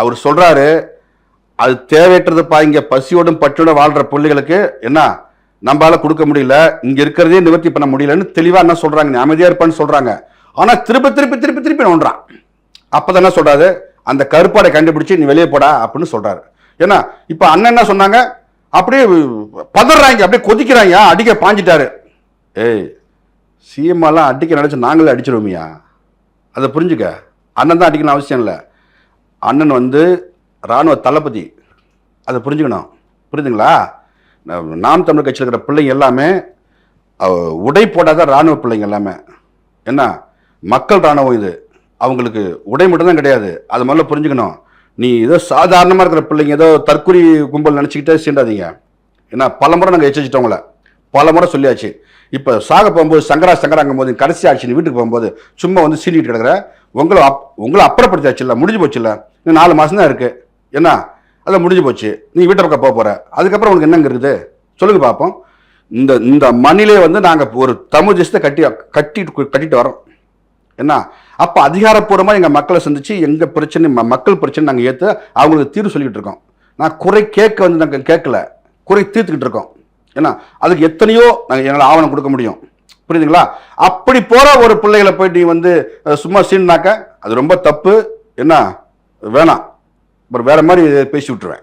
அவர் சொல்றாரு அது தேவையற்றதுப்பா இங்க பசியோடும் பற்றியோட வாழ்ற பிள்ளைகளுக்கு என்ன நம்மளால கொடுக்க முடியல இங்க இருக்கிறதே நிவர்த்தி பண்ண முடியலன்னு தெளிவா என்ன சொல்றாங்க நீ அமைதியா இருப்பான்னு சொல்றாங்க. ஆனா திருப்பி திருப்பி திருப்பி திருப்பி நோண்டுறான். அப்பதான் என்ன சொல்றாரு அந்த கருப்பாடை கண்டுபிடிச்சு நீ வெளியே போடா அப்படின்னு சொல்றாரு. ஏன்னா இப்ப அண்ணன் என்ன சொன்னாங்க அப்படியே பதறாங்க அப்படியே கொதிக்கிறாங்க அடிக்க பாஞ்சிட்டாரு. ஏய் சீமாலாம் அடிக்க நினைச்சு நாங்களே அடிச்சிருவோமியா? அதை புரிஞ்சுக்க. அண்ணன் தான் அடிக்கணும் அவசியம் இல்லை. அண்ணன் வந்து இராணுவ தளபதி. அதை புரிஞ்சுக்கணும். புரியுதுங்களா? நாம் தமிழ் கட்சியில் இருக்கிற பிள்ளைங்க எல்லாமே உடை போடாத இராணுவ பிள்ளைங்க எல்லாமே. என்ன? மக்கள் இராணுவம் இது. அவங்களுக்கு உடை மட்டும்தான் கிடையாது. அது முதல்ல புரிஞ்சுக்கணும். நீ ஏதோ சாதாரணமாக இருக்கிற பிள்ளைங்க ஏதோ தற்கொலை கும்பல் நினச்சிக்கிட்டே சீண்டாதீங்க. ஏன்னா பல முறை நாங்கள் எச்சரிச்சிட்டோங்கள பல முறை சொல்லியாச்சு. இப்போ சாக போகும்போது சங்கரா சங்கராங்கும் போது கடைசி ஆட்சி நீ வீட்டுக்கு போகும்போது சும்மா வந்து சீனிக்கிட்டு கிடக்குற. உங்களை அப் உங்களை அப்புறப்படுத்தியாச்சு இல்லை முடிஞ்சு போச்சு இல்லை இன்னும் நாலு மாதம் தான் இருக்குது என்ன? அது முடிஞ்சு போச்சு. நீ வீட்டை பக்கம் போக போகிற அதுக்கப்புறம் உனக்கு என்னங்க இருக்குது? சொல்லுங்க பார்ப்போம் இந்த இந்த மண்ணிலே வந்து நாங்கள் ஒரு தமிழ் தேசத்தை கட்டி கட்டிட்டு கட்டிட்டு வரோம் என்ன? அப்போ அதிகாரப்பூர்வமாக எங்கள் மக்களை சந்திச்சு எங்கள் பிரச்சனை ம- மக்கள் பிரச்சனை நாங்கள் ஏற்று அவங்களுக்கு தீர்வு சொல்லிக்கிட்டு இருக்கோம். நான் குறை கேட்க வந்து நாங்கள் கேட்கல. குறை தீர்த்துக்கிட்டு இருக்கோம். ஏன்னா அதுக்கு எத்தனையோ நாங்கள் எங்களால் ஆவணம் கொடுக்க முடியும். புரியுதுங்களா? அப்படி போகிற ஒரு பிள்ளைகளை போயிட்டு நீ வந்து சும்மா சீன்னாக்க அது ரொம்ப தப்பு என்ன வேணாம். அப்புறம் வேற மாதிரி பேசி விட்டுருவேன்.